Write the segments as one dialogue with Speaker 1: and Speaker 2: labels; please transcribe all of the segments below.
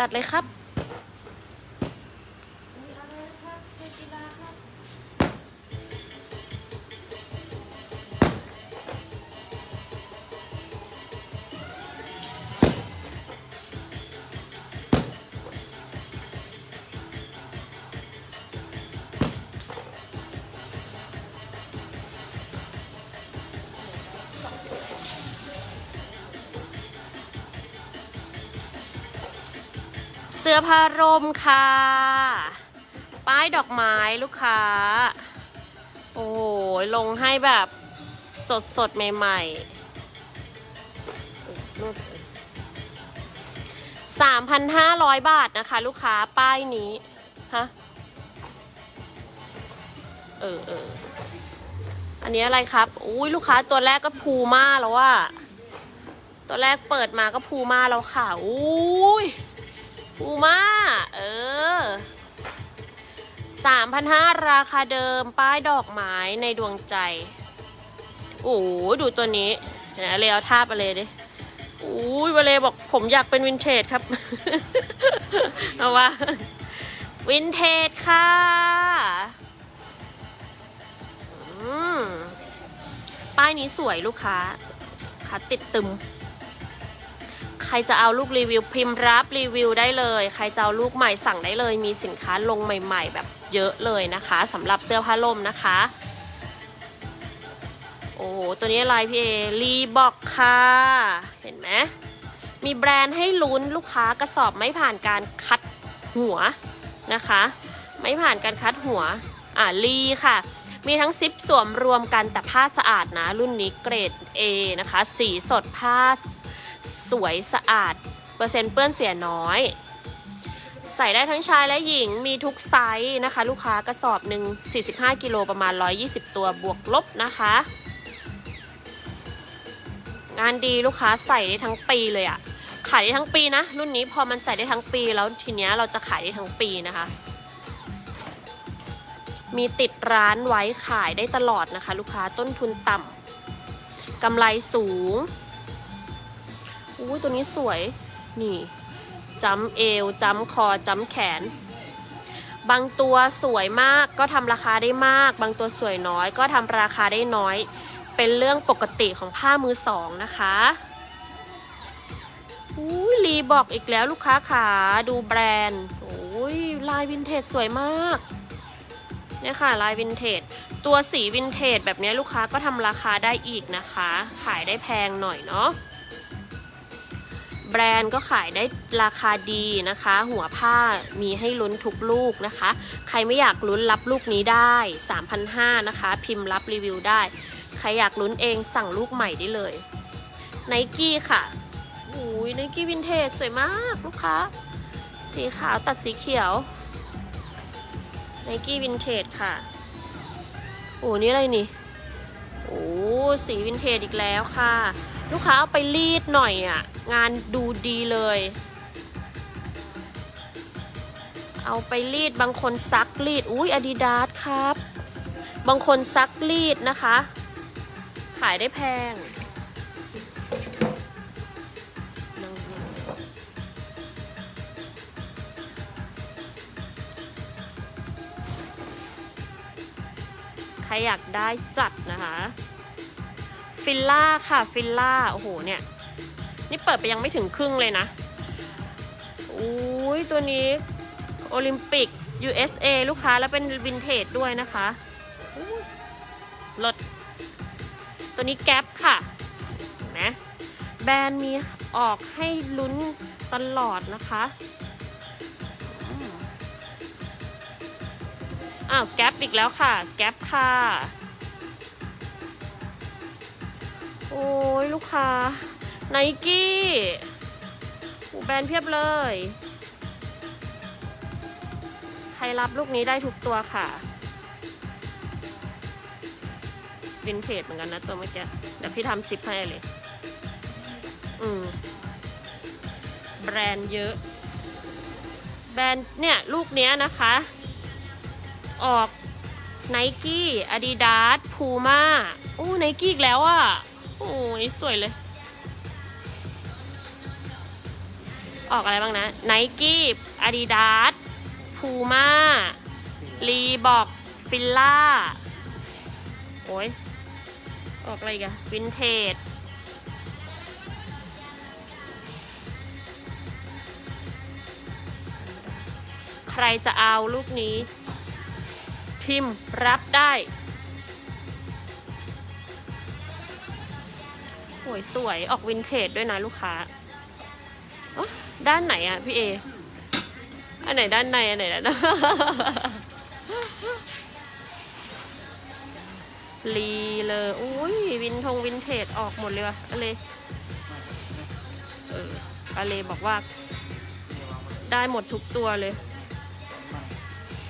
Speaker 1: ตัดเลยครับ สื้อผ้ารมค่ะ ป้ายดอกไม้ลูกค้า โอ้โหลงให้แบบสดสดใหม่ๆสามพันห้าร้อยบาทนะคะ ลูกค้าป้ายนี้ฮะเออเอออันนี้อะไรครับ อุ้ยลูกค้าตัวแรกก็พูม่าแล้วว่า ตัวแรกเปิดมาก็พูม่าแล้วค่ะ อุ้ย พูม่าเออสามพันห้าราคาเดิมป้ายดอกไม้ในดวงใจ โอ้ดูตัวนี้เดี๋ยวเลยเอาท่าไปเลยดิโอ้ยบาเลยบอกผมอยากเป็นวินเทจครับ เอาว่าวินเทจค่ะป้ายนี้สวยลูกค้าขาติดตึม ใครจะเอาลูกรีวิวพิมพ์รับรีวิวได้เลย ใครจะเอาลูกใหม่สั่งได้เลย มีสินค้าลงใหม่ ๆ แบบเยอะเลยนะคะสำหรับเสื้อผ้าล่มนะคะ โอ้โหตัวนี้อะไรพี่เอรีบอกค่ะ เห็นไหมมีแบรนด์ให้ลุ้นลูกค้ากระสอบไม่ผ่านการคัดหัวนะคะ ไม่ผ่านการคัดหัวอ่าลีค่ะ มีทั้งซิปสวมรวมกันแต่ผ้าสะอาดนะ รุ่นนี้เกรด A นะคะ สีสดผ้า สวยสะอาด เปอร์เซ็นต์เปื้อนเสียน้อย ใส่ได้ทั้งชายและหญิงมีทุกไซส์นะคะ ลูกค้ากระสอบหนึ่ง45 กิโลประมาณ 120 ตัวบวกลบนะคะ งานดีลูกค้าใส่ได้ทั้งปีเลยอะขายได้ทั้งปีนะ รุ่นนี้พอมันใส่ได้ทั้งปีแล้วทีเนี้ยเราจะขายได้ทั้งปีนะคะมีติดร้านไว้ขายได้ตลอดนะคะ ลูกค้าต้นทุนต่ำกำไรสูง อุ้ยตัวนี้สวย นี่จ้ำเอวจ้ำคอจ้ำแขน บางตัวสวยมากก็ทำราคาได้มาก บางตัวสวยน้อยก็ทำราคาได้น้อย เป็นเรื่องปกติของผ้ามือสองนะคะอุ้ยรีบอกอีกแล้วลูกค้าขาดูแบรนด์โอ้ยลายวินเทจสวยมากเนี่ยค่ะลายวินเทจตัวสีวินเทจแบบนี้ลูกค้าก็ทำราคาได้อีกนะคะ ขายได้แพงหน่อยเนาะ แบรนด์ก็ขายได้ราคาดีนะคะ หัวผ้ามีให้ลุ้นทุกลูกนะคะ ใครไม่อยากลุ้นรับลูกนี้ได้3,500นะคะ พิมพ์รับรีวิวได้ ใครอยากลุ้นเองสั่งลูกใหม่ได้เลยไนกี้ค่ะอุ้ยไนกี้วินเทจสวยมากลูกค้า สีขาวตัดสีเขียวไนกี้วินเทจค่ะ โอ้นี่อะไรนี่ โอ้สีวินเทจอีกแล้วค่ะ ลูกค้าเอาไปรีดหน่อยอะ่ะ งานดูดีเลย เอาไปรีดบางคนซักรีด อุ้ยอาดิดาสครับ บางคนซักรีดนะคะ ขายได้แพงใครอยากได้จัดนะคะ ฟิลล่าค่ะ ฟิลล่า โอ้โห เนี่ย นี่เปิดไปยังไม่ถึงครึ่งเลยนะอุ้ยตัวนี้โอลิมปิก USA ลูกค้าแล้วเป็นวินเทจด้วยนะคะอุ๊ยลดตัวนี้แก๊ปค่ะนไหมแบรนด์มีออกให้ลุ้นตลอดนะคะอ้าวแก๊ปอีกแล้วค่ะ แก๊ปค่ะ โอ้ยลูกค้า ไนกี้หูแบรนด์เพียบเลย ใครรับลูกนี้ได้ทุกตัวค่ะวินเทจเหมือนกันนะตัวเมื่อกี้เดี๋ยวพี่ทำซิปให้เลย อืม แบรนด์เยอะ แบรนด์เนี่ย ลูกเนี้ยนะคะ ออกไนกี้อาดิดาสพูม่าโอ้ไนกี้อีกแล้วอะ โอ้ยสวยเลย ออกอะไรบ้างนะไนกี้อาดิดาสพูม่ารีบอกฟิลล่าโอ้ยออกอะไรกันวินเทจใครจะเอาลูกนี้ พิมพ์รับได้โอ้ยสวยออกวินเทจด้วยนะลูกค้าอ๊ะ ด้านไหนอะพี่เอ อันไหนด้านใน อันไหนด้านลีเลยอุ้ยวินทงวินเทจออกหมดเลยว่ะอะไรเอออะไรบอกว่า ได้หมดทุกตัวเลย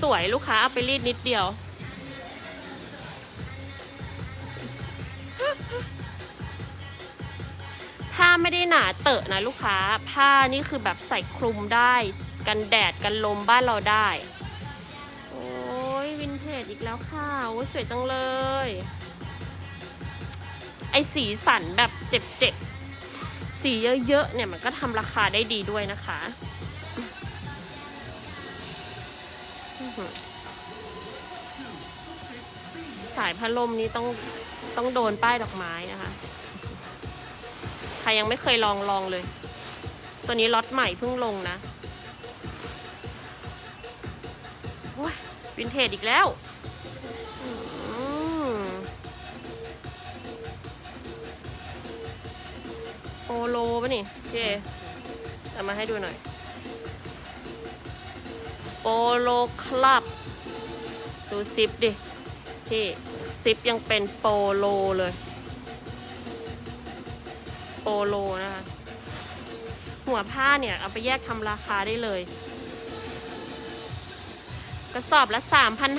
Speaker 1: สวยลูกค้าเอาไปรีดนิดเดียว ไม่ได้หนาเตอะนะลูกค้า ผ้านี่คือแบบใส่คลุมได้ กันแดดกันลมบ้านเราได้ โอ้ยวินเทจอีกแล้วค่ะ โอ้ยสวยจังเลย ไอสีสันแบบเจ็บๆ สีเยอะๆ เนี่ยมันก็ทำราคาได้ดีด้วยนะคะสายพัดลมนี้ต้องต้องโดนป้ายดอกไม้นะคะ รยังไม่เคยลองลองเลย ตัวนี้ล็อตใหม่เพิ่งลงนะโอ้ยวินเทจอีกแล้วอืมโปโลปะนี่เอเอามาให้ดูหน่อยโปโลคลับ ดูซิปดิพี่ซิปยังเป็นโปโลเลย โปโลนะคะ หัวผ้าเนี่ย เอาไปแยกทำราคาได้เลย กระสอบละ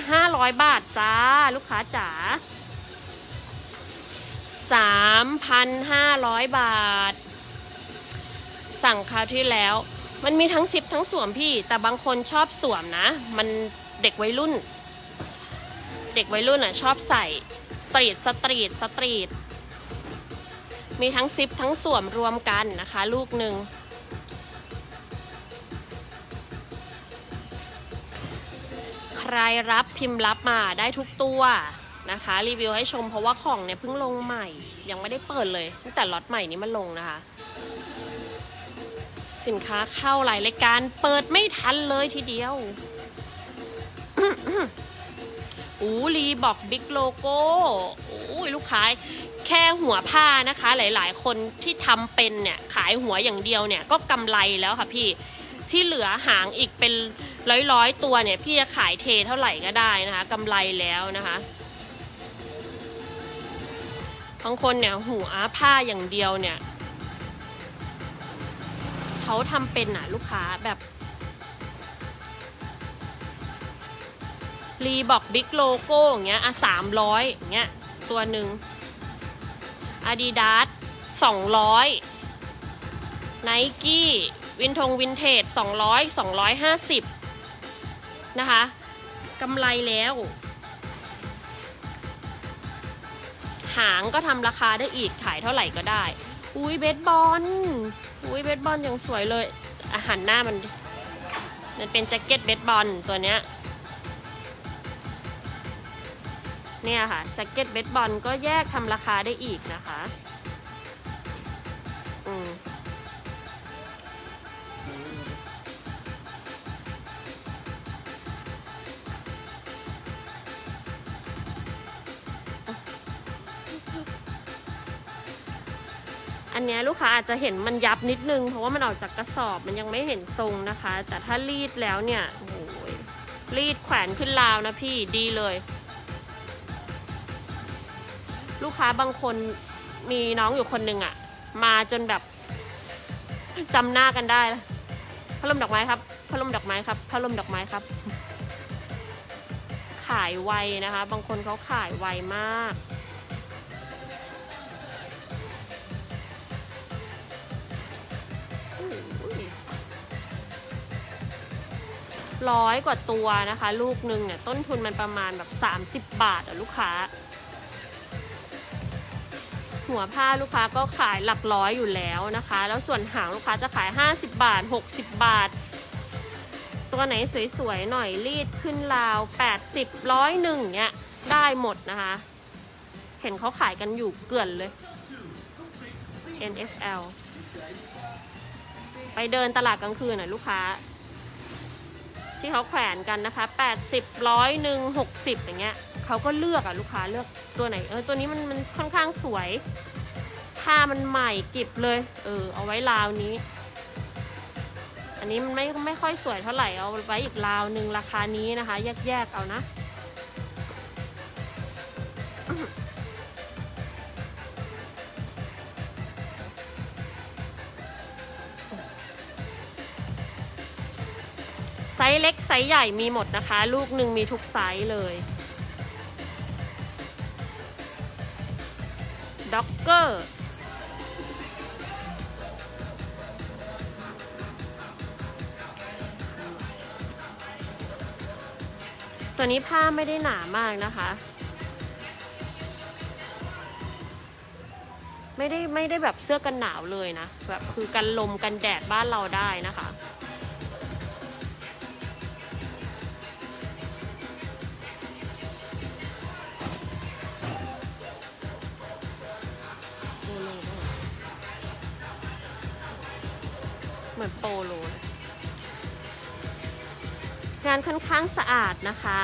Speaker 1: 3,500 บาทจ้า ลูกค้าจ๋า3,500 บาท สั่งคราวที่แล้ว มันมีทั้งซิปทั้งสวมพี่ แต่บางคนชอบสวมนะ มันเด็กวัยรุ่น เด็กวัยรุ่นอะชอบใส่ สตรีท สตรีท สตรีท มีทั้งซิปทั้งสวมรวมกันนะคะ ลูกหนึ่งใครรับพิมพ์รับมาได้ทุกตัวนะคะ รีวิวให้ชมเพราะว่าของเนี่ยเพิ่งลงใหม่ ยังไม่ได้เปิดเลยตั้งแต่ล็อตใหม่นี้มันลงนะคะ สินค้าเข้าหลายรายการเปิดไม่ทันเลยทีเดียวอูรีบอกบิ๊กโลโก้โอ้ยลูกค้า แค่หัวผ้านะคะ หลายๆ คนที่ทำเป็นเนี่ยขายหัวอย่างเดียวเนี่ยก็กำไรแล้วค่ะพี่ที่เหลือหางอีกเป็นร้อยๆตัวเนี่ย พี่จะขายเทเท่าไหร่ก็ได้นะคะกำไรแล้วนะคะบางคนเนี่ยหัวผ้าอย่างเดียวเนี่ยเขาทำเป็นอะลูกค้าแบบรีบอกบิ๊กโลโก้อย่างเงี้ยอะสามร้อยอย่างเงี้ยตัวหนึ่ง อาดิดาสสองร้อยไนกี้วินทงวินเทจสองร้อยสองร้อยห้าสิบนะคะกำไรแล้ว หางก็ทำราคาได้อีกขายเท่าไหร่ก็ได้ อุ้ยเบสบอลอุ้ยเบสบอลยังสวยเลย อาหารหน้ามัน มันเป็นแจ็คเก็ตเบสบอลตัวเนี้ย เนี่ยค่ะแจ็คเก็ตเบสบอลก็แยกทำราคาได้อีกนะคะอืมอันเนี้ยลูกค้าอาจจะเห็นมันยับนิดนึง เพราะว่ามันออกจากกระสอบมันยังไม่เห็นทรงนะคะ แต่ถ้ารีดแล้วเนี่ยโอ้ยรีดแขวนขึ้นราวนะพี่ดีเลย ลูกค้าบางคนมีน้องอยู่คนหนึ่งอะมาจนแบบจำหน้ากันได้แล้วพัดลมดอกไม้ครับพัดลมดอกไม้ครับพัดลมดอกไม้ครับ ขายไวนะคะ บางคนเขาขายไวมาก ร้อยกว่าตัวนะคะ ลูกหนึ่งเนี่ยต้นทุนมันประมาณแบบ 30 บาทอะลูกค้า หัวผ้าลูกค้าก็ขายหลักร้อยอยู่แล้วนะคะ แล้วส่วนหางลูกค้าจะขาย 50 บาท 60 บาท ตัวไหนสวยๆหน่อยรีดขึ้นราว 80ร้อยหนึ่งเนี้ยได้หมดนะคะ เห็นเขาขายกันอยู่เกือนเลย NFL ไปเดินตลาดกลางคืนน่ะลูกค้า ที่เขาแขวนกันนะคะ 80ร้อยหนึ่ง60 อย่างเงี้ย เขาก็เลือกอะลูกค้าเลือกตัวไหนเออตัวนี้มันมันค่อนข้างสวย ผ้ามันใหม่กิบเลย เออเอาไว้ราวนี้ อันนี้มันไม่ไม่ค่อยสวยเท่าไหร่เอาไว้อีกราวหนึ่งราคานี้นะคะ แยกๆเอานะไซส์เล็กไซส์ใหญ่มีหมดนะคะ ลูกหนึ่งมีทุกไซส์เลย ด็อกเกอร์ตัวนี้ผ้าไม่ได้หนามากนะคะ ไม่ได้ไม่ได้แบบเสื้อกันหนาวเลยนะ แบบคือกันลมกันแดดบ้านเราได้นะคะ ค่อนข้างสะอาดนะคะ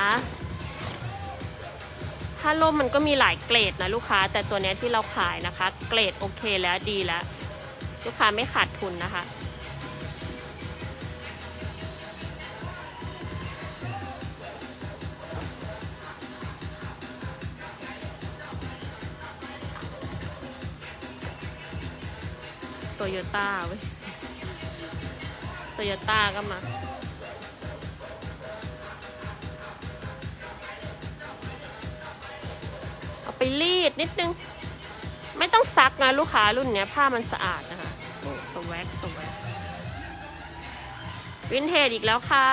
Speaker 1: ผ้าล่มมันก็มีหลายเกรดนะลูกค้า แต่ตัวนี้ที่เราขายนะคะ เกรดโอเคแล้วดีแล้ว ลูกค้าไม่ขาดทุนนะคะโตโยต้าเว้ยโตโยต้าก็มา นิดนึง ไม่ต้องซักนะลูกค้ารุ่นเนี้ยผ้ามันสะอาดนะคะโอ้สวักสวักวินเทจอีกแล้วค่ะ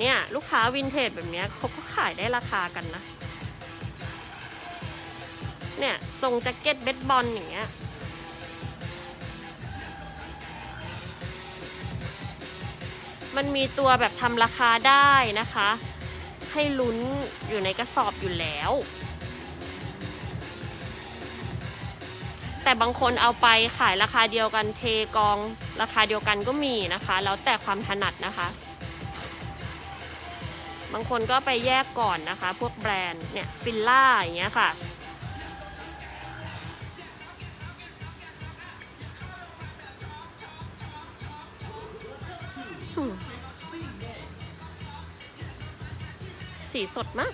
Speaker 1: เนี่ยลูกค้าวินเทจแบบเนี้ยเขาก็ขายได้ราคากันนะ เนี่ยทรงแจ็คเก็ตเบสบอลอย่างเงี้ยมันมีตัวแบบทำราคาได้นะคะ ให้ลุ้นอยู่ในกระสอบอยู่แล้ว แต่บางคนเอาไปขายราคาเดียวกันเทกองราคาเดียวกันก็มีนะคะ แล้วแต่ความถนัดนะคะ บางคนก็ไปแยกก่อนนะคะ พวกแบรนด์เนี่ยฟิลล่าอย่างเงี้ยค่ะสีสดมาก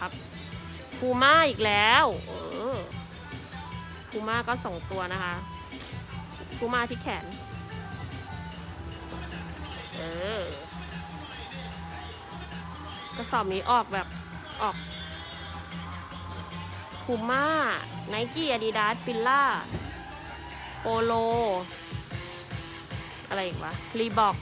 Speaker 1: ครับพูม่าอีกแล้วเออพูม่าก็สองตัวนะคะพูม่าที่แขน เออกระสอบนี้ออกแบบออกพูม่าไนกี้อาดิดาสฟิลล่าโปโล อะไรอีกวะรีบอก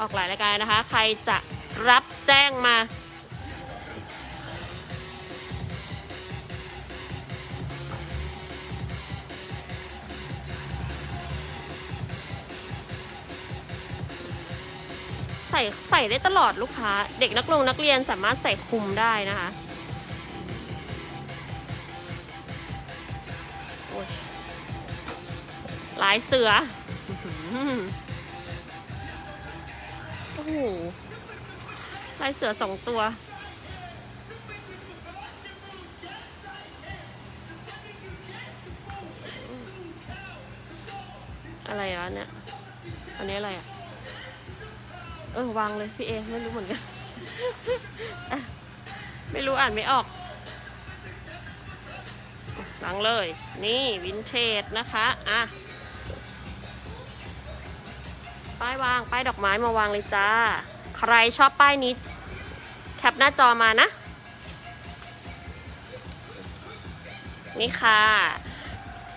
Speaker 1: ออกหลายรายการนะคะ ใครจะรับแจ้งมาใส่ใส่ได้ตลอดลูกค้า เด็กนักลงนักเรียนสามารถใส่คุมได้นะคะโอ้ยลายเสือ โหลายเสือสองตัว อะไรอะเนี่ยอันนี้อะไรอะ เออ วางเลยพี่เอ ไม่รู้เหมือนกัน ไม่รู้อ่านไม่ออกฟังเลย นี่วินเทจนะคะ อะ ป้ายวางป้ายดอกไม้มาวางเลยจ้า ใครชอบป้ายนี้ แคปหน้าจอมานะ นี่ค่ะ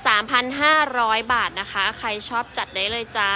Speaker 1: 3,500 บาทนะคะ ใครชอบจัดได้เลยจ้า